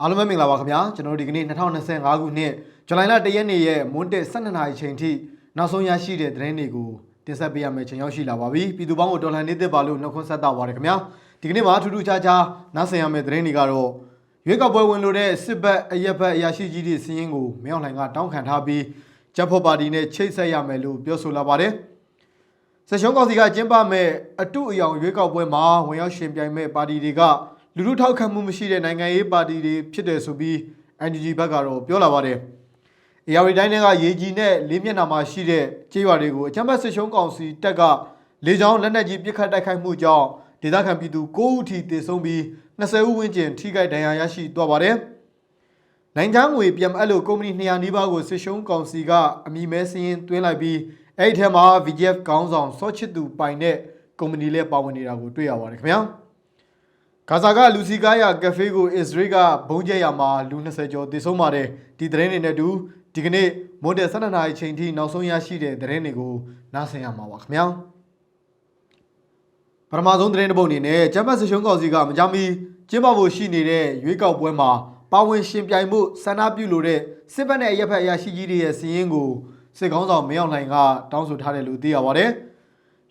အားလုံးပဲမင်္ဂလာပါခင်ဗျာကျွန်တော်တို့ဒီကနေ့2025ခုနှစ်ဇူလိုင်လ1ရက်နေ့ရဲ့မွန်းတက်12နာရီချိန်ထိနောက်ဆုံးရရှိတဲ့သတင်းတွေကိုတင်ဆက်ပေးရမယ့်ချိန်ရောက်ရှိလာပါပြီပြည်သူပေါင်းကိုတော်လှန်နေတဲ့ပါလို့နှုတ်ခွန်းဆက်တာပါရခင်ဗျာဒီကနေ့မှာထူးထူးခြားခြားနားဆင်ရမယ့်သတင်းတွေကတော့ရွေးကောက်ပွဲဝင်လို့တဲ့စစ်ဘက်အရက်ဘက်အရာရှိကြီးတွေစီးရင်ကိုမြောက်လှိုင်ကတောင်းခံထားပြီးဂျက်ဖို့ပါတီနဲ့ချိတ်ဆက်ရမယ်လို့ပြောဆိုလာပါတယ်ဆက်ရှုံးကောင်စီကကျင်းပမဲ့အတုအယောင်ရွေးကောက်ပွဲမှာဝင်ရောက်ရှင်ပြိုင်မဲ့ပါတီတွေက လူလူထောက်ခံမှုမရှိတဲ့နိုင်ငံရေးပါတီတွေဖြစ်တယ်ဆိုပြီး NGO ဘက်ကတော့ပြောလာပါတယ်။ AR တိုင်းတွေကရေကြီးနဲ့လေးမျက်နှာမှာရှိတဲ့ကြေးရွာတွေကိုအကြမ်းဖက်စစ်ရှုံးကောင်စီတပ်ကလေကြောင်းလက်နက်ကြီးပစ်ခတ်တိုက်ခိုက်မှုကြောင့်ဒေသခံပြည်သူ9ဦးထိသေဆုံးပြီး20ဦးဝန်းကျင်ထိခိုက်ဒဏ်ရာရရှိသွားပါတယ်။နိုင်ငံငွေပြန်အပ်လို့ကုမ္ပဏီ200နီးပါးကိုစစ်ရှုံးကောင်စီကအမိမဲစင်းရင်သွင်းလိုက်ပြီးအဲ့ဒီထဲမှာ VGF ခေါင်းဆောင်စောချစ်သူပိုင်တဲ့ကုမ္ပဏီလည်းပါဝင်နေတာကိုတွေ့ရပါတယ်ခင်ဗျာ ဂါဇာကလူစီကားရကဖေးကိုအစ္စရေးကဘုံကျဲရမှာလူ20ကျော်သေဆုံးပါတယ်ဒီသတင်းတွေနဲ့အတူဒီကနေ့မွန်တယ်12နာရီချိန်ထိနောက်ဆုံးရရှိတဲ့သတင်းတွေကိုနားဆင်ရမှာပါခင်ဗျာပထမဆုံးသတင်းတစ်ပုဒ်အနေနဲ့ဂျမတ်စရှုံးကောင်စီကမကြမီကျင်းပဖို့ရှိနေတဲ့ရွေးကောက်ပွဲမှာပါဝင်ရှင်ပြိုင်မှုဆန္ဒပြုလိုတဲ့စစ်ဘက်နဲ့အရက်ဖက်အရာရှိကြီးတွေရဲ့စီးရင်ကိုစစ်ကောင်းဆောင်မင်းအောင်လှိုင်ကတောင်းဆိုထားတယ်လို့သိရပါတယ်။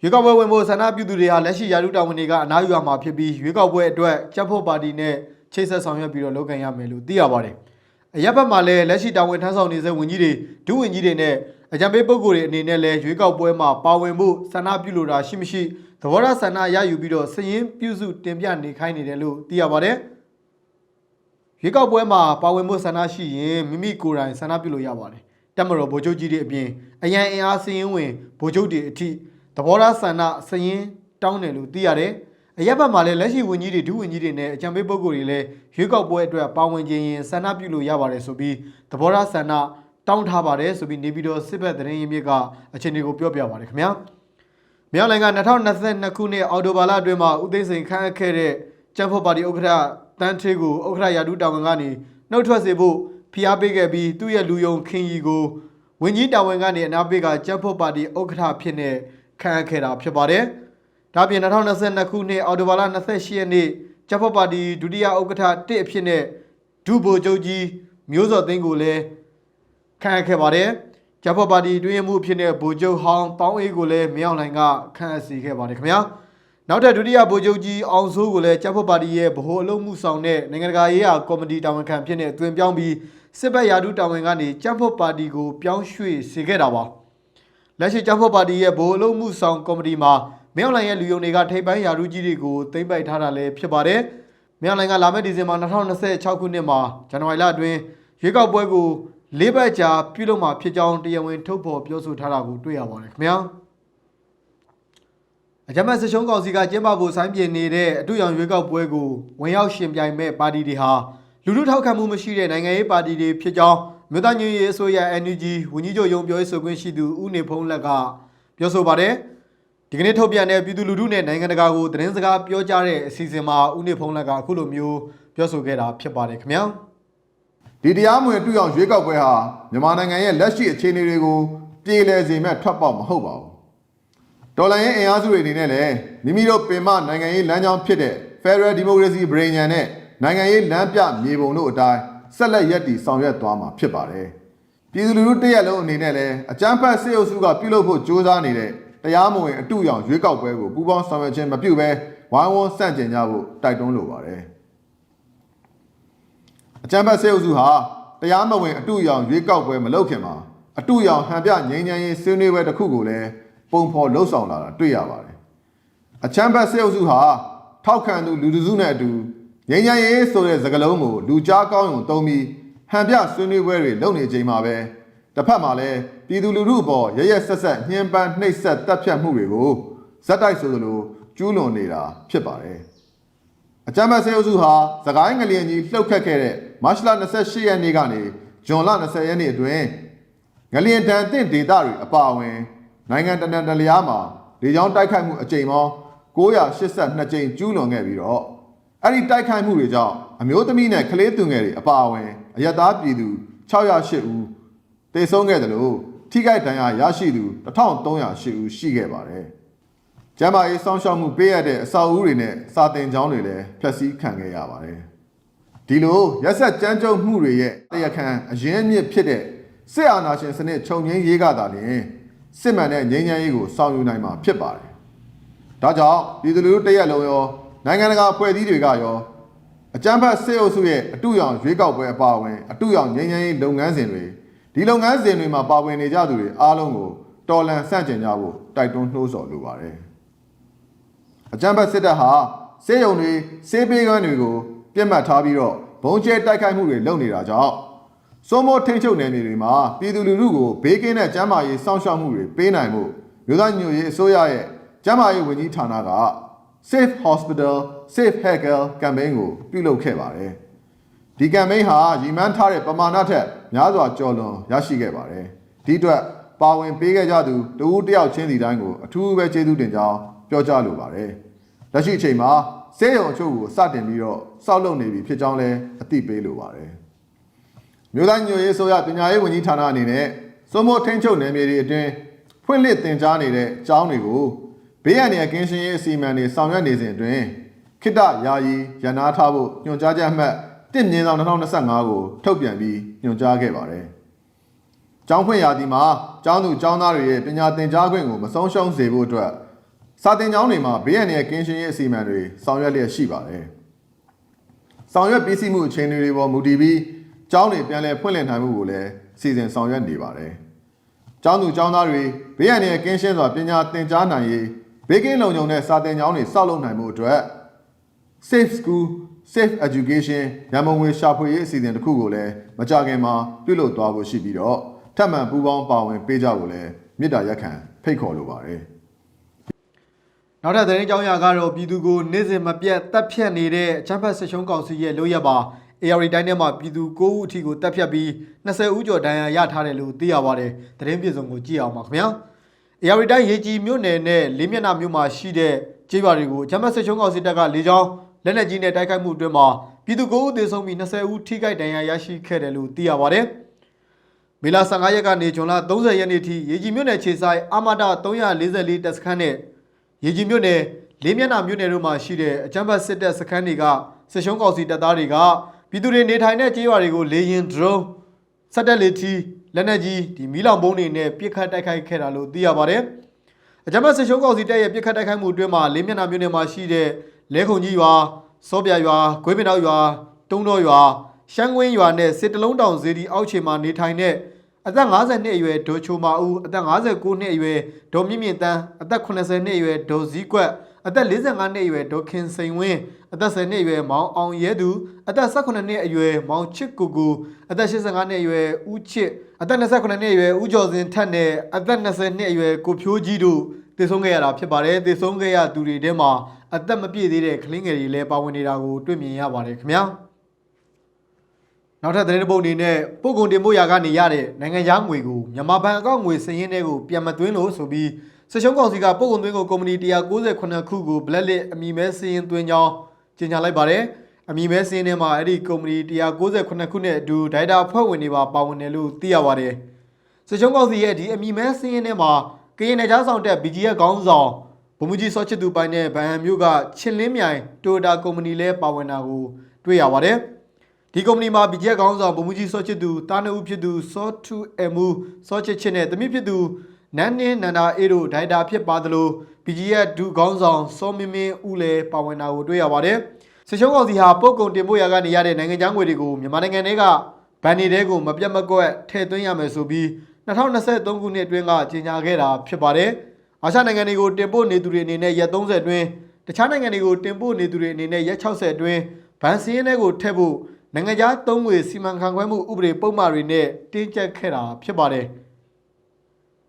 ရွေးကောက်ပွဲဝင်ဖို့ဆန္ဒပြုသူတွေဟာလက်ရှိရာထူးတာဝန်တွေကအနားယူရမှာဖြစ်ပြီးရွေးကောက်ပွဲအတွက်ချက်ဖို့ပါတီနဲ့ချိတ်ဆက်ဆောင်ရွက်ပြီးတော့လုပ်ကင်ရမယ်လို့သိရပါတယ်။အရက်ဘက်မှာလည်းလက်ရှိတာဝန်ထမ်းဆောင်နေတဲ့ဝန်ကြီးတွေဒုဝန်ကြီးတွေနဲ့အကြံပေးပုဂ္ဂိုလ်တွေအနေနဲ့လည်းရွေးကောက်ပွဲမှာပါဝင်ဖို့ဆန္ဒပြုလိုတာရှိမရှိသဘောထားဆန္ဒရယူပြီးတော့စည်ရင်းပြုစုတင်ပြနေခိုင်းနေတယ်လို့သိရပါတယ်။ရွေးကောက်ပွဲမှာပါဝင်ဖို့ဆန္ဒရှိရင်မိမိကိုယ်တိုင်ဆန္ဒပြုလို့ရပါတယ်။တက်မတော်ဗိုလ်ချုပ်ကြီးတွေအပြင်အရန်အင်အားစည်ရင်းဝင်ဗိုလ်ချုပ်တွေအထိ သဘောထားဆန္ဒစည်ရင်းတောင်းတယ်လို့သိရတယ်။အရက်ဘက်မှာလည်းလက်ရှိဝန်ကြီးတွေဒုဝန်ကြီးတွေနဲ့အကြံပေးပုဂ္ဂိုလ်တွေလည်းရွေးကောက်ပွဲအတွက်ပါဝင်ခြင်းရင်ဆန္ဒပြုလို့ရပါတယ်ဆိုပြီးသဘောထားဆန္ဒတောင်းထားပါတယ်ဆိုပြီးနေပြည်တော်စစ်ဘက်သတင်းရင်းမြစ်ကအချိန်တွေကိုပြောပြပါတယ်ခင်ဗျာ။မြောက်လိုင်က2022ခုနှစ်အောက်တိုဘာလအတွင်းမှာဦးသိန်းစိန်ခန့်အပ်ခဲ့တဲ့ကျန်းဖောပါတီဥက္ကဋ္ဌတန်းထေးကိုဥက္ကဋ္ဌရာထူးတာဝန်ကနေနှုတ်ထွက်စေဖို့ဖိအားပေးခဲ့ပြီးသူ့ရဲ့လူယုံခင်ရီကိုဝင်းကြီးတာဝန်ကနေအနာပေးကကျန်းဖောပါတီဥက္ကဋ္ဌဖြစ်နေ ခန့်အပ်ခဲ့တာဖြစ်ပါတယ်။ဒါပြင်2022ခုနှစ်အောက်တိုဘာလ28ရက်နေ့ကျန်းဖောပါတီဒုတိယဥက္ကဋ္ဌတစ်အဖြစ်နဲ့ဒုဗိုလ်ချုပ်ကြီးမျိုးစော်သိန်းကိုလည်းခန့်အပ်ခဲ့ပါတယ်။ကျန်းဖောပါတီတွင်မှုဖြစ်တဲ့ဗိုလ်ချုပ်ဟောင်းတောင်းအေးကိုလည်းမြောက်လိုင်ကခန့်အပ်စီခဲ့ပါတယ်ခင်ဗျာ။နောက်ထပ်ဒုတိယဗိုလ်ချုပ်ကြီးအောင်စိုးကိုလည်းကျန်းဖောပါတီရဲ့ဗဟိုအလုပ်မှုဆောင်တဲ့နိုင်ငံတကာရေးရာကော်မတီတာဝန်ခံဖြစ်နေအသွင်ပြောင်းပြီးစစ်ဘက်ရာထူးတာဝန်ကနေကျန်းဖောပါတီကိုပြောင်းရွှေ့စေခဲ့တာပါ။ လက်ရှိကျန်းဖောပါတီရဲ့ဗဟိုအလုပ်မှုဆောင်ကော်မတီမှာမြောက်လိုင်ရဲ့လူယုံတွေကထိပ်ပိုင်းရာထူးကြီးတွေကိုသိမ့်ပိုက်ထားတာလည်းဖြစ်ပါတယ်။မြောက်လိုင်ကလာမယ့်ဒီဇင်ဘာ2026ခုနှစ်မှာဇန်နဝါရီလအတွင်းရွေးကောက်ပွဲကိုလေးပတ်ကြာပြုလုပ်မှာဖြစ်ကြောင်းတရားဝင်ထုတ်ဖော်ပြောဆိုထားတာကိုတွေ့ရပါတယ်ခင်ဗျာ။အကြမ်းဖက်စစ်ရှုံးကောင်စီကကျင်းပဖို့ဆိုင်းပြနေတဲ့အတူရောင်ရွေးကောက်ပွဲကိုဝင်ရောက်ရှင်ပြိုင်မဲ့ပါတီတွေဟာလူလူထောက်ခံမှုမရှိတဲ့နိုင်ငံရေးပါတီတွေဖြစ်ကြောင်း မြို့သားညွေရေးအစိုးရ NUG ဝန်ကြီးချုပ်ရုံးပြောရေးဆိုခွင့်ရှိသူဦးနေဖုံးလက်ကပြောဆိုပါတယ်။ဒီကနေ့ထုတ်ပြန်တဲ့ပြည်သူလူထုနဲ့နိုင်ငံတကာကိုသတင်းစကားပြောကြားတဲ့အစီအစဉ်မှာဦးနေဖုံးလက်ကအခုလိုမျိုးပြောဆိုခဲ့တာဖြစ်ပါတယ်ခင်ဗျာ။ဒီတရားမဝင်တူအောင်ရွေးကောက်ပွဲဟာမြန်မာနိုင်ငံရဲ့လက်ရှိအခြေအနေတွေကိုပြည်လည်စေမဲ့ထွက်ပေါက်မဟုတ်ပါဘူး။ဒေါ်လာရင်းအင်အားစုတွေအနေနဲ့လည်းမိမိတို့ပင်မနိုင်ငံရေးလမ်းကြောင်းဖြစ်တဲ့ Federal Democracy ပြည်ညံနဲ့နိုင်ငံရေးလမ်းပြမြေပုံတို့အတိုင်း ဆက်လက်ရည်တည်ဆောင်ရွက်သွားမှာဖြစ်ပါတယ်။ပြည်သူလူထုတရက်လုံးအနေနဲ့လည်းအကြမ်းဖက်စစ်အုပ်စုကပြုလုပ်ဖို့ကြိုးစားနေတဲ့တရားမဝင်အတူရောင်ရွေးကောက်ပွဲကိုပူးပေါင်းဆောင်ရွက်ခြင်းမပြုဘဲဝိုင်းဝန်းဆန့်ကျင်ကြဖို့တိုက်တွန်းလိုပါတယ်။အကြမ်းဖက်ဆေးအုပ်စုဟာတရားမဝင်အတူရောင်ရွေးကောက်ပွဲမလုပ်ခင်မှာအတူရောင်ဟန်ပြငြိမ်းချမ်းရေးဆွေးနွေးပွဲတစ်ခုကိုလည်းပုံဖော်လှုပ်ဆောင်လာတာတွေ့ရပါတယ်။အချမ်းဖက်ဆေးအုပ်စုဟာထောက်ခံသူလူတစုနဲ့အတူ ငြိမ်းချမ်းရေးဆိုတဲ့စကားလုံးကိုလူကြားကောင်းုံသုံးပြီးဟန်ပြဆွေးနွေးပွဲတွေလုပ်နေချိန်မှာပဲတစ်ဖက်မှာလည်းပြည်သူလူထုအပေါ်ရရက်ဆက်ဆက်ညှဉ်းပန်းနှိပ်စက်တပ်ဖြတ်မှုတွေကိုဇက်တိုက်ဆိုသလိုကျူးလွန်နေတာဖြစ်ပါတယ်။အကြမ်းဖက်ဆေးအုပ်စုဟာသခိုင်းငလျင်ကြီးလှုပ်ခတ်ခဲ့တဲ့မတ်လ28ရက်နေ့ကနေဇွန်လ20ရက်နေ့အတွင်းငလျင်တန်တင့်ဒေသတွေအပါအဝင် နိုင်ငံတနန်တလျားမှာလေကြောင်းတိုက်ခိုက်မှုအကြိမ်ပေါင်း982ကြိမ်ကျူးလွန်ခဲ့ပြီးတော့ အဲ့ဒီတိုက်ခိုက်မှုတွေကြောင့်အမျိုးသမီးနဲ့ကလေးသူငယ်တွေအပါအဝင်အယက်သားပြည်သူ608ဦးသေဆုံးခဲ့တယ်လို့ထိခိုက်ဒဏ်ရာရရှိသူ1308ဦးရှိခဲ့ပါတယ်။ကျမ်းမာရေးစောင့်ရှောက်မှုပေးရတဲ့အဆောက်အဦတွေနဲ့စာသင်ကျောင်းတွေလည်းဖျက်ဆီးခံခဲ့ရပါတယ်။ဒီလိုရက်ဆက်ကြမ်းကြုတ်မှုတွေရဲ့တရားခံအရင်းအမြစ်ဖြစ်တဲ့စစ်အာဏာရှင်စနစ်ခြုံငင်းရေးကသာလျှင်စစ်မှန်တဲ့ငြိမ်းချမ်းရေးကိုဆောင်ယူနိုင်မှာဖြစ်ပါတယ်။ဒါကြောင့်ပြည်သူလူထုတရက်လုံးရော နိုင်ငံတကာအဖွဲ့အစည်းတွေကရောအကြမ်းဖက်စစ်အုပ်စုရဲ့အတူရောင်ရွေးကောက်ပွဲအပါအဝင်အတူရောင်ငြိမ်းချမ်းရေးလုပ်ငန်းစဉ်တွေဒီလုပ်ငန်းစဉ်တွေမှာပါဝင်နေကြသူတွေအားလုံးကိုတော်လှန်ဆန့်ကျင်ကြဖို့တိုက်တွန်းနှိုးဆော်လိုပါတယ်။အကြမ်းဖက်စစ်တပ်ဟာစေယုံတွေစေးပေးကန်းတွေကိုပြစ်မှတ်ထားပြီးတော့ဘုံကျဲတိုက်ခိုက်မှုတွေလုပ်နေတာကြောင့်စိုးမိုးထိန်ချုပ်နယ်မြေတွေမှာပြည်သူလူထုကိုဘေးကင်းတဲ့ကျန်းမာရေးစောင့်ရှောက်မှုတွေပေးနိုင်မှုမြို့သားညွရေးအစိုးရရဲ့ကျန်းမာရေးဝန်ကြီးဌာနက Safe Hospital Safe Health Campaign ကိုပြုလုပ်ခဲ့ပါတယ်။ဒီကမ်ပိန်းဟာရည်မှန်းထားတဲ့ပမာဏထက်များစွာကျော်လွန်ရရှိခဲ့ပါတယ်။ဒီအတွက်ပါဝင်ပေးခဲ့ကြသူတဦးတစ်ယောက်ချင်းစီတိုင်းကိုအထူးပဲကျေးဇူးတင်ကြောင်းပြောကြားလိုပါတယ်။လက်ရှိအချိန်မှာစေယုံအချို့ကိုစတင်ပြီးတော့စောက်လုပ်နေပြီဖြစ်ကြောင်းလည်းအသိပေးလိုပါတယ်။မြို့သားညွရေးဆိုရပညာရေးဝန်ကြီးဌာနအနေနဲ့စိုးမိုးထိန်းချုပ်နယ်မြေတွေအတွင်းဖွင့်လှစ်တင်ကြားနေတဲ့အကြောင်းတွေကို ဘေးရန်ရဲ့ကင်းရှင်းရေးအစီအမံတွေဆောင်ရွက်နေစဉ်အတွင်းခိတ္တယာယီရန်နာထားဖို့ညွှန်ကြားချက်အမှတ်1မြင်းဆောင်2025ကိုထုတ်ပြန်ပြီးညွှန်ကြားခဲ့ပါတယ်။ကျောင်းဖွင့်ရာသီမှာကျောင်းသူကျောင်းသားတွေရဲ့ပညာသင်ကြားခွင့်ကိုမဆုံးရှုံးစေဖို့အတွက်စာသင်ကျောင်းတွေမှာဘေးရန်ရဲ့ကင်းရှင်းရေးအစီအမံတွေဆောင်ရွက်လျက်ရှိပါတယ်။ဆောင်ရွက်ပြီးစီးမှုအခြေအနေတွေပေါ်မူတည်ပြီးကျောင်းတွေပြန်လည်ဖွင့်လှစ်နိုင်မှုကိုလည်းစီစဉ်ဆောင်ရွက်နေပါတယ်။ကျောင်းသူကျောင်းသားတွေဘေးရန်ရဲ့ကင်းရှင်းစွာပညာသင်ကြားနိုင်ရေး ဘေးကင်းလုံခြုံတဲ့စာသင်ကျောင်းတွေဆောက်လုပ်နိုင်မှုအတွက် Safe School Safe Education ရန်မုံငွေရှာဖွေရေးအစီအစဉ်တစ်ခုကိုလည်းမကြခင်မှာပြုလုပ်သွားဖို့ရှိပြီးတော့ထပ်မံပူးပေါင်းပါဝင်ပေးကြဖို့လည်းမေတ္တာရက်ခံဖိတ်ခေါ်လိုပါတယ်နောက်ထပ်သတင်းကြောင်းရာကတော့ပြည်သူကိုနေ့စဉ်မပြတ်တပ်ဖြတ်နေတဲ့အချမ်းဖတ်စစ်ရှုံးကောင်စီရဲ့လို့ရပါ AR တိုင်းထဲမှာပြည်သူ9ဦးအထိကိုတပ်ဖြတ်ပြီး20ဦးကျော်ဒဏ်ရာရထားတယ်လို့သိရပါတယ်။သတင်းပြေဆုံးကိုကြည့်အောင်ပါခင်ဗျာ။ AR တိုင်းရေကြီးမြို့နယ်နဲ့လေးမျက်နှာမြို့မှာရှိတဲ့ကျေးရွာတွေကိုအချမ်းဖတ်စစ်ရှုံးကောင်စီတပ်ကလေကြောင်းလက်နက်ကြီးနဲ့တိုက်ခိုက်မှုအတွင်းမှာပြည်သူ9ဦးသေဆုံးပြီး20ဦးထိခိုက်ဒဏ်ရာရရှိခဲ့တယ်လို့သိရပါတယ်။မေလ15ရက်ကနေဇွန်လ30ရက်နေ့ထိရေကြီးမြို့နယ်ခြေဆိုင်အာမဒ344တပ်စခန်းနဲ့ရေကြီးမြို့နယ်လေးမျက်နှာမြို့နယ်တို့မှာရှိတဲ့အကြမ်းဖက်စစ်တပ်စခန်းတွေကစစ်ရှုံးကောင်စီတပ်သားတွေကပြည်သူတွေနေထိုင်တဲ့ကျေးရွာတွေကိုလေရင်ဒရုန်းစက်တက်လေထီ လက်နက်ကြီးဒီမီးလောင်ဘုံတွေနဲ့ပစ်ခတ်တိုက်ခိုက်ခဲ့တာလို့သိရပါတယ်။အကြမ်းဖက်စစ်ရှုံးကောင်စီတပ်ရဲ့ပစ်ခတ်တိုက်ခိုက်မှုအတွင်းမှာလေးမျက်နှာမြို့နယ်မှာရှိတဲ့လဲခုံကြီးရွာစောပြရွာဂွေးပင်တော်ရွာတုံးတော်ရွာရှမ်းကွင်းရွာနဲ့စစ်တလုံးတောင်ဇေဒီအောက်ခြေမှာနေထိုင်တဲ့အသက်50နှစ်အရွယ်ဒေါ်ချိုမာဦးအသက်59နှစ်အရွယ်ဒေါ်မြင့်မြင့်တန်းအသက်80နှစ်အရွယ်ဒေါ်စည်းကွက်အသက်45နှစ်အရွယ်ဒေါ်ခင်စိန်ဝင်း အသက်10နှစ်အရွယ်မောင်အောင်ရဲသူအသက်18နှစ်အရွယ်မောင်ချစ်ကူကူအသက်85နှစ်အရွယ်ဦးချစ်အသက်28နှစ်အရွယ်ဦးကျော်စင်ထက်နဲ့အသက်20နှစ်အရွယ်ကိုဖြိုးကြီးတို့တည်ဆုံးခဲ့ရတာဖြစ်ပါတယ်တည်ဆုံးခဲ့ရသူတွေထဲမှာအသက်မပြည့်သေးတဲ့ကလေးငယ်တွေလည်းပါဝင်နေတာကိုတွေ့မြင်ရပါတယ်ခင်ဗျာနောက်ထပ်သတင်းတစ်ပုဒ်အနေနဲ့ပို့ကုန်တင်ပို့ရာကနေရတဲ့နိုင်ငံခြားငွေကိုမြန်မာဘဏ်အကောင့်ငွေစည်ရင်းတွေကိုပြန်မသွင်းလို့ဆိုပြီးစစ်ရှုံးကောင်စီကပို့ကုန်သွင်းကုန်ကုမ္ပဏီ198ခုကို blacklist အမည်မဲစည်ရင်းသွင်းကြောင်း ကြေညာလိုက်ပါတယ်။အမည်မဲစည်ရင်းထဲမှာအဲ့ဒီကုမ္ပဏီ198ခုနဲ့အတူဒိုင်တာအဖွဲ့ဝင်တွေပါပါဝင်တယ်လို့သိရပါတယ်။စစ်ရှုံးကောင်စီရဲ့ဒီအမည်မဲစည်ရင်းထဲမှာကရင်နယ်ခြားဆောင်တက် BGF ခေါင်းဆောင်ဗိုလ်မှူးကြီးစောချစ်သူပိုင်တဲ့ဗန်ဟန်မျိုးကချင်းလင်းမြိုင်တိုတာကုမ္ပဏီလဲပါဝင်တာကိုတွေ့ရပါတယ်။ဒီကုမ္ပဏီမှာ BJ ကောင်းဆောင်ဗိုလ်မှူးကြီးစောချစ်သူတာနဦးဖြစ်သူစောထုအမူစောချစ်ချစ်နဲ့တမိဖြစ်သူ နန်းနှင်းနန္ဒာအေးတို့ဒိုင်တာဖြစ်ပါသလို BJ ရဲ့ဒူကောင်းဆောင်စောမင်းမင်းဦးလည်းပါဝင်တာကိုတွေ့ရပါတယ်။စစ်ရှုံးကောင်စီဟာပုတ်ကုံတင်ပို့ရာကနေရတဲ့နိုင်ငံခြားငွေတွေကိုမြန်မာနိုင်ငံထဲကဗန်နေတဲကိုမပြတ်မကွက်ထည့်သွင်းရမယ်ဆိုပြီး2023ခုနှစ်အတွင်းကကြေညာခဲ့တာဖြစ်ပါတယ်။အာရှနိုင်ငံတွေကိုတင်ပို့နေသူတွေအနေနဲ့ရက်30အတွင်းတခြားနိုင်ငံတွေကိုတင်ပို့နေသူတွေအနေနဲ့ရက်60အတွင်းဗန်စီရင်တွေကိုထည့်ဖို့နိုင်ငံခြားသုံးငွေစီမံခန့်ခွဲမှုဥပဒေပုံမှန်တွေနဲ့တင်းကျပ်ခဲ့တာဖြစ်ပါတယ်။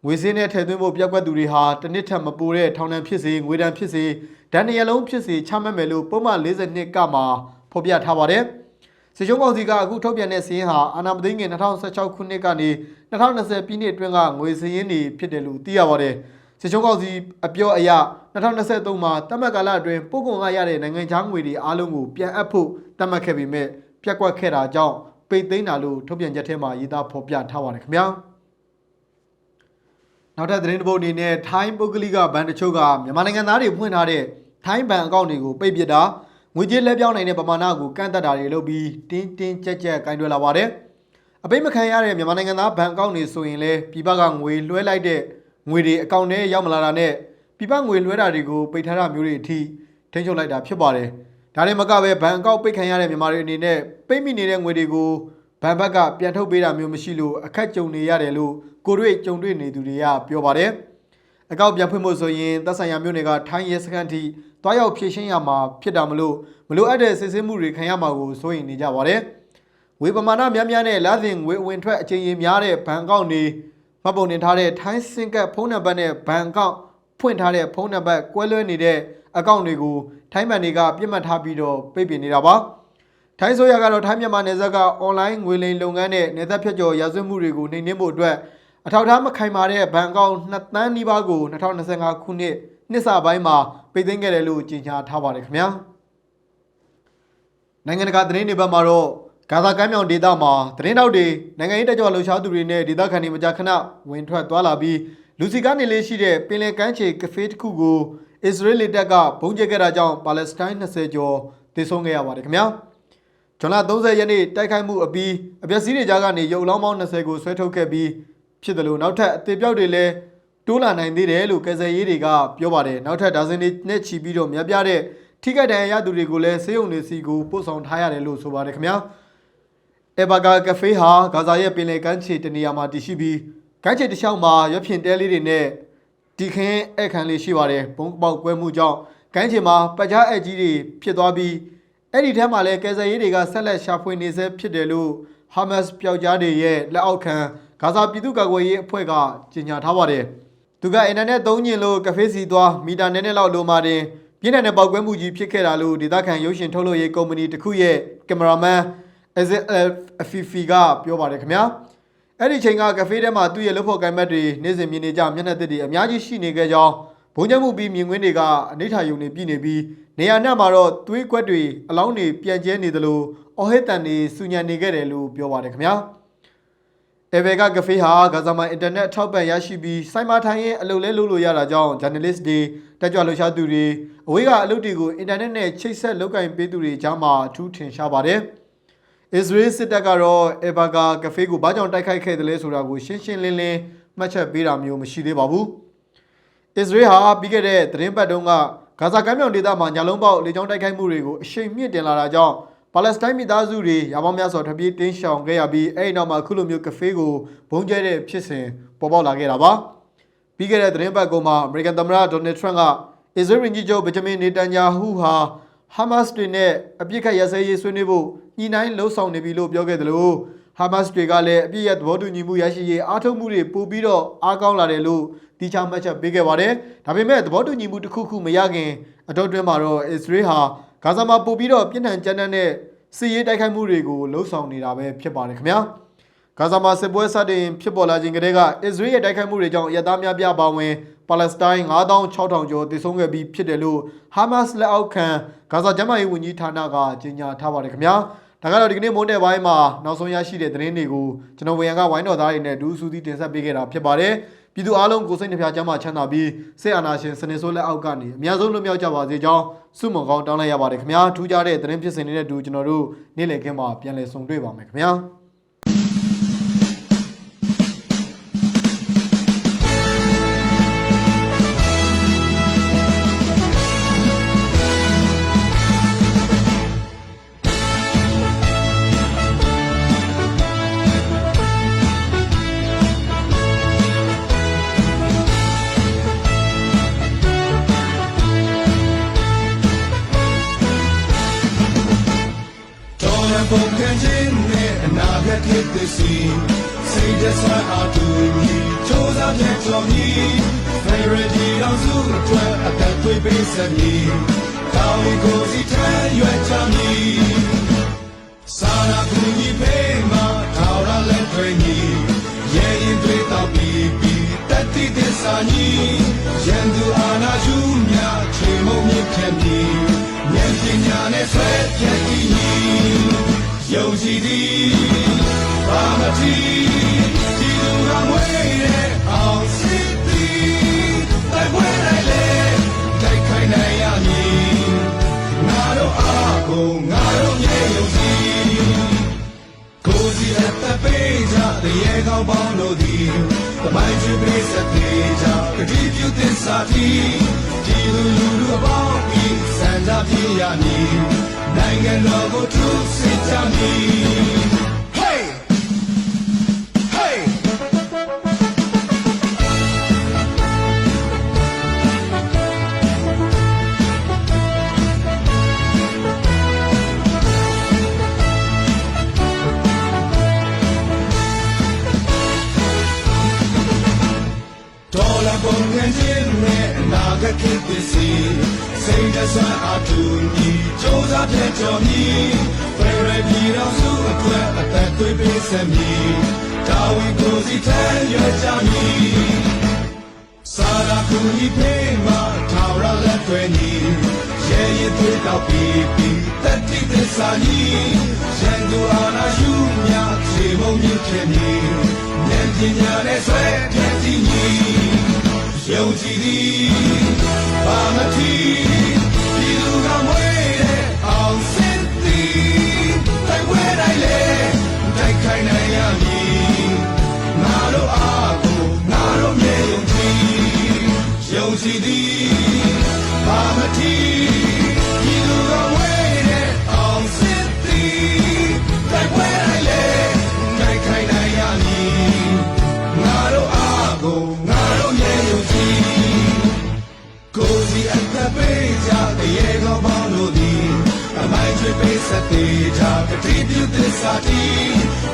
ငွေစင်းနဲ့ထည့်သွင်းဖို့ပြက်ကွက်သူတွေဟာတစ်နှစ်ထက်မပိုတဲ့ထောင်ဒဏ်ဖြစ်စေငွေဒဏ်ဖြစ်စေဒဏ်တစ်ရလုံးဖြစ်စေချမှတ်မယ်လို့ပုံမှန်42ကမှာဖော်ပြထားပါတယ်။စစ်ချုံးကောင်စီကအခုထုတ်ပြန်တဲ့စီးရင်ဟာအာဏာမသိမ်းခင်2016ခုနှစ်ကနေ2020ပြည်နှစ်အတွင်းကငွေစည်းရင်းတွေဖြစ်တယ်လို့သိရပါတယ်။စစ်ချုံးကောင်စီအပြောအရ2023မှာတတ်မှတ်ကာလအတွင်းပို့ကုန်ကရတဲ့နိုင်ငံခြားငွေတွေအားလုံးကိုပြန်အပ်ဖို့တတ်မှတ်ခဲ့ပေမဲ့ပြက်ကွက်ခဲ့တာကြောင့်ပိတ်သိမ်းတာလို့ထုတ်ပြန်ချက်ထဲမှာရေးသားဖော်ပြထားပါတယ်ခင်ဗျာ နောက်ထပ်သတင်းတစ်ပုဒ်အနေနဲ့ထိုင်းပုဂ္ဂလိကဘဏ်တချို့ကမြန်မာနိုင်ငံသားတွေဖွင့်ထားတဲ့ထိုင်းဘဏ်အကောင့်တွေကိုပိတ်ပစ်တာငွေကြေးလဲပြောင်းနိုင်တဲ့ပမာဏကိုကန့်သက်တာတွေလုပ်ပြီးတင်းတင်းကြပ်ကြပ်ကင်တွယ်လာပါတယ်အပိတ်မခံရတဲ့မြန်မာနိုင်ငံသားဘဏ်အကောင့်တွေဆိုရင်လည်းပြည်ပကငွေလွှဲလိုက်တဲ့ငွေတွေအကောင့်ထဲရောက်မလာတာနဲ့ပြည်ပငွေလွှဲတာတွေကိုပိတ်ထားတာမျိုးတွေအထိထိန်းချုပ်လိုက်တာဖြစ်ပါတယ်ဒါနဲ့မကပဲဘဏ်အကောင့်ပိတ်ခံရတဲ့မြန်မာတွေအနေနဲ့ပိတ်မိနေတဲ့ငွေတွေကို ဘဏ်ဘက်ကပြန်ထုတ်ပေးတာမျိုးမရှိလို့အခက်ကြုံနေရတယ်လို့ကိုတွေ့ကြုံတွေ့နေသူတွေကပြောပါတယ်အကောက်ပြန်ဖွင့်ဖို့ဆိုရင်သက်ဆိုင်ရာမြို့နယ်ကထိုင်းရဲစခန်းထိတွားရောက်ဖြည့်ရှင်းရမှာဖြစ်တာမလို့မလို့အပ်တဲ့စစ်ဆေးမှုတွေခံရမှာကိုစိုးရိမ်နေကြပါတယ်။ဝေပမာဏများများနဲ့လာစဉ်ငွေအဝင်ထွက်အချိန်ကြီးများတဲ့ဘဏ်အကောင့်တွေမှတ်ပုံတင်ထားတဲ့ထိုင်းစင်ကတ်ဖုန်းနံပါတ်နဲ့ဘဏ်အကောင့်ဖွင့်ထားတဲ့ဖုန်းနံပါတ်ကွဲလွဲနေတဲ့အကောင့်တွေကိုထိုင်းဘဏ်တွေကပြစ်မှတ်ထားပြီးတော့ပိတ်ပင်နေတာပါ။ ထိုင်းဆိုရကတော့ထိုင်းမြန်မာနယ်စပ်ကအွန်လိုင်းငွေလိမ်လုပ်ငန်းနဲ့နယ်စပ်ဖြတ်ကျော်ရာဇဝတ်မှုတွေကိုနှိမ်နင်းဖို့အတွက်အထောက်အထားမခိုင်မာတဲ့ဘဏ်အကောင့်2သန်းနီးပါးကို2025ခုနှစ်နှစ်စပိုင်းမှာပိတ်သိမ်းခဲ့တယ်လို့ကြေညာထားပါတယ်ခင်ဗျာနိုင်ငံတကာသတင်းတွေဘက်မှာတော့ဂါဇာကမ်းမြောင်ဒေသမှာသတင်းတောက်တွေနိုင်ငံရေးတက်ကြွလှုပ်ရှားသူတွေနဲ့ဒေသခံတွေမကြာခဏဝင်ထွက်သွားလာပြီးလူစီကနေလေးရှိတဲ့ပင်လယ်ကမ်းခြေကဖေးတစ်ခုကိုအစ္စရေးလေတပ်ကဘုံကျဲခဲ့တာကြောင့်ပါလက်စတိုင်း20ကျော်သေဆုံးခဲ့ရပါတယ်ခင်ဗျာ ဇွန်လ30ရက်နေ့တိုက်ခိုက်မှုအပြီးအပျက်စီးတွေကြားကနေရုပ်လောင်းပေါင်း20ကိုဆွဲထုတ်ခဲ့ပြီးဖြစ်တယ်လို့နောက်ထပ်အသေးပြောက်တွေလည်းတိုးလာနိုင်သေးတယ်လို့ကယ်ဆယ်ရေးတွေကပြောပါတယ်နောက်ထပ်ဒါဇင်တွေနဲ့ချီပြီးတော့များပြားတဲ့ထိခိုက်ဒဏ်ရာရသူတွေကိုလည်းဆေးရုံတွေစီကိုပို့ဆောင်ထားရတယ်လို့ဆိုပါတယ်ခင်ဗျာအဘဂါကဖေးဟာဂါဇာရဲ့ပင်လယ်ကမ်းခြေတနေရာမှာတည်ရှိပြီးကမ်းခြေတစ်လျှောက်မှာရွက်ဖြင့်တဲလေးတွေနဲ့ဒီခင်းအခန်းလေးရှိပါတယ်ဘုံပေါက်ကွဲမှုကြောင့်ကမ်းခြေမှာပတ်ကြားအကြီးတွေဖြစ်သွားပြီး အဲ့ဒီထဲမှာလည်းကယ်ဆယ်ရေးတွေကဆက်လက်ရှာဖွေနေဆဲဖြစ်တယ်လို့ဟာမတ်စ်ပျောက်ကြားတွေရဲ့လက်အောက်ခံဂါဇာပြည်သူ့ကာကွယ်ရေးအဖွဲ့ကကြေညာထားပါတယ်။သူကအင်တာနက်သုံးညင်လို့ကဖေးစီသွားမီတာနည်းနည်းလောက်လိုမာတင်ပြင်းထန်တဲ့ပေါက်ကွဲမှုကြီးဖြစ်ခဲ့တာလို့ဒေသခံရုပ်ရှင်ထုတ်လုပ်ရေးကုမ္ပဏီတစ်ခုရဲ့ကင်မရာမန်အဇက်အဖီဖီကပြောပါတယ်ခင်ဗျာ။အဲ့ဒီချိန်ကကဖေးထဲမှာသူ့ရဲ့လုပ်ဖို့ကိုင်မက်တွေနေ့စဉ်မြင်နေကြမျက်နှာသစ်တွေအများကြီးရှိနေခဲ့ကြောင်း ဘုံကျမှုပြီးမြင်ကွင်းတွေကအနိဋ္ဌာယုံတွေပြည်နေပြီးနေရာနှံ့မှာတော့သွေးကွက်တွေအလောင်းတွေပြန့်ကျဲနေသလိုအော်ဟစ်တန်တွေစူညံနေခဲ့တယ်လို့ပြောပါတယ်ခင်ဗျာအေဗေကကဖေးဟာဂါဇာမှာအင်တာနက်ထောက်ပံ့ရရှိပြီးစိုင်းမထိုင်ရဲ့အလုပ်လဲလုပ်လို့ရတာကြောင့် journalist တွေတက်ကြွလှုပ်ရှားသူတွေအဝေးကအလုပ်တွေကိုအင်တာနက်နဲ့ချိတ်ဆက်လုပ်ကင်ပေးသူတွေကြားမှာအထူးထင်ရှားပါတယ်အစ္စရေးစစ်တပ်ကတော့အေဗာဂါကဖေးကိုဘာကြောင့်တိုက်ခိုက်ခဲ့တယ်လဲဆိုတာကိုရှင်းရှင်းလင်းလင်းမှတ်ချက်ပေးတာမျိုးမရှိသေးပါဘူး အစ္စရေးဟာပြီးခဲ့တဲ့သတင်းပတ်တုန်းကဂါဇာကမ်းမြောင်ဒေသမှာညာလုံးပေါက်လေကြောင်းတိုက်ခိုက်မှုတွေကိုအရှိန်မြင့်တင်လာတာကြောင့်ပါလက်စတိုင်းမိသားစုတွေရာပေါင်းများစွာထပ်ပြေးတင်းရှောင်ခဲ့ရပြီးအဲ့ဒီနောက်မှာခုလိုမျိုးကဖေးကိုဘုံကျဲတဲ့ဖြစ်စဉ်ပေါ်ပေါက်လာခဲ့တာပါပြီးခဲ့တဲ့သတင်းပတ်ကုန်းမှာအမေရိကန်သမ္မတဒေါ်နယ်ထရန့်ကအစ္စရေးဝန်ကြီးချုပ်ဗင်ဂျမင်နေတန်ယာဟုဟာဟာမတ်စ်တွေနဲ့အပြစ်ခတ်ရစဲရေးဆွေးနွေးဖို့ညှိနှိုင်းလှုံ့ဆော်နေပြီလို့ပြောခဲ့တယ်လို့ ဟာမတ်စ်တွေကလည်းအပြစ်ရသဘောတူညီမှုရရှိရေးအားထုတ်မှုတွေပိုပြီးတော့အားကောင်းလာတယ်လို့တီချာမှတ်ချက်ပေးခဲ့ပါတယ်။ဒါပေမဲ့သဘောတူညီမှုတစ်ခုခုမရခင်အတော့တွင်းမှာတော့အစ္စရေးဟာဂါဇာမှာပိုပြီးတော့ပြင်းထန်ကြမ်းတမ်းတဲ့စစ်ရေးတိုက်ခိုက်မှုတွေကိုလှုံ့ဆော်နေတာပဲဖြစ်ပါတယ်ခင်ဗျာ။ဂါဇာမှာစစ်ပွဲစတင်ဖြစ်ပေါ်လာခြင်းကတည်းကအစ္စရေးရဲ့တိုက်ခိုက်မှုတွေကြောင့်ရသားများပြပါဝင်ပါလက်စတိုင်း9600ကျော်တည်ဆုံးခဲ့ပြီးဖြစ်တယ်လို့ဟာမတ်စ်လက်အောက်ခံဂါဇာကျမ်းမာရေးဝန်ကြီးဌာနကကြေညာထားပါတယ်ခင်ဗျာ ဒါကတော့ဒီကနေ့မွန်းတဲ့ပိုင်းမှာနောက်ဆုံးရရှိတဲ့သတင်းတွေကိုကျွန်တော်ဝေယံကဝိုင်းတော်သားတွေနဲ့ဒူးစူးသီးတင်ဆက်ပေးခဲ့တာဖြစ်ပါတယ်ပြည်သူအားလုံးကိုယ်စိတ်နှပြချမ်းသာချမ်းသာပြီးစိတ်အာဏာရှင်စနစ်ဆိုးလက်အောက်ကနေအများဆုံးလွတ်မြောက်ကြပါစေကြောင်းဆုမွန်ကောင်းတောင်းလိုက်ရပါတယ်ခင်ဗျာထူးခြားတဲ့သတင်းဖြစ်စဉ်တွေနဲ့ဒူကျွန်တော်တို့နေ့လည်ခင်းမှာပြန်လည်ဆုံတွေ့ပါမယ်ခင်ဗျာ သက်သွေးပေးဆက်မည်ကောင်းကိုစီထမ်းရွက်ချမည်စာနာကူညီပေးမှာထောက်ရလက်တွေညီရဲ့ရင်တွေတော့ပြီးပြီးတတိသစ္စာညီရန်သူအာနာယူမြချေမုံမြင့်ဖြတ်မည်ဉာဏ်ပညာနဲ့ဆွဲပြတ်တည်ညီယုံကြည်သည်ဘာမ တိဒီလူကမွေးတဲ့အောင်စစ်သည်တိုက်ပွဲတိုင်းလေတိုက်ခိုက်နိုင်ရမည်ငါတို့အားကိုငါတို့မြေယုံကြည်ကိုစီအသက်ပေးကြတရေကောင်းပေါင်းတို့သည်တမိုင်းချပေးစတဲ့ကြကတိပြုသစ္စာတီဒီလူလူလူအပေါင်းပြီးစံကြပြရမည်နိုင်ငံတော်ကိုထူးစစ်ကြမည် န်းချင်းနဲ့အနာဂတ်ခေတ်ပစ္စည်းစိတ်သက်ဆွမ်းအားတူညီစ조사ပြတ်ကျော်မီဖရရပြည်တော်စုအတွက်အသက်သွေးပေးဆက်မည်တာဝန်ကိုစီထမ်းရွက်ကြမည်စာရာကူညီဖေးမှာထာဝရလက်တွဲညီရဲရဲသွေးတောက်ပြီးပြီးတက်တိသစ္စာညီရန်သူအာနာယူမြခြေမုံမြင့်ဖြစ်ညီဉာဏ်ပညာနဲ့ဆွဲပြည့်တည်ညီယုံ ကြည်သည်ဘာမထီ ပေးကြတရေကောပေါင်းတို့သည်အမိုင်းချွေပေးဆက်သေးကြကတိပြုသစ္စာတီ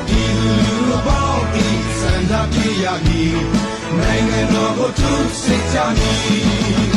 ဒီလူလူအပေါင်းဤစန္ဒပြရမည်နိုင်ငံတော်ကိုသူစစ်ကြမည်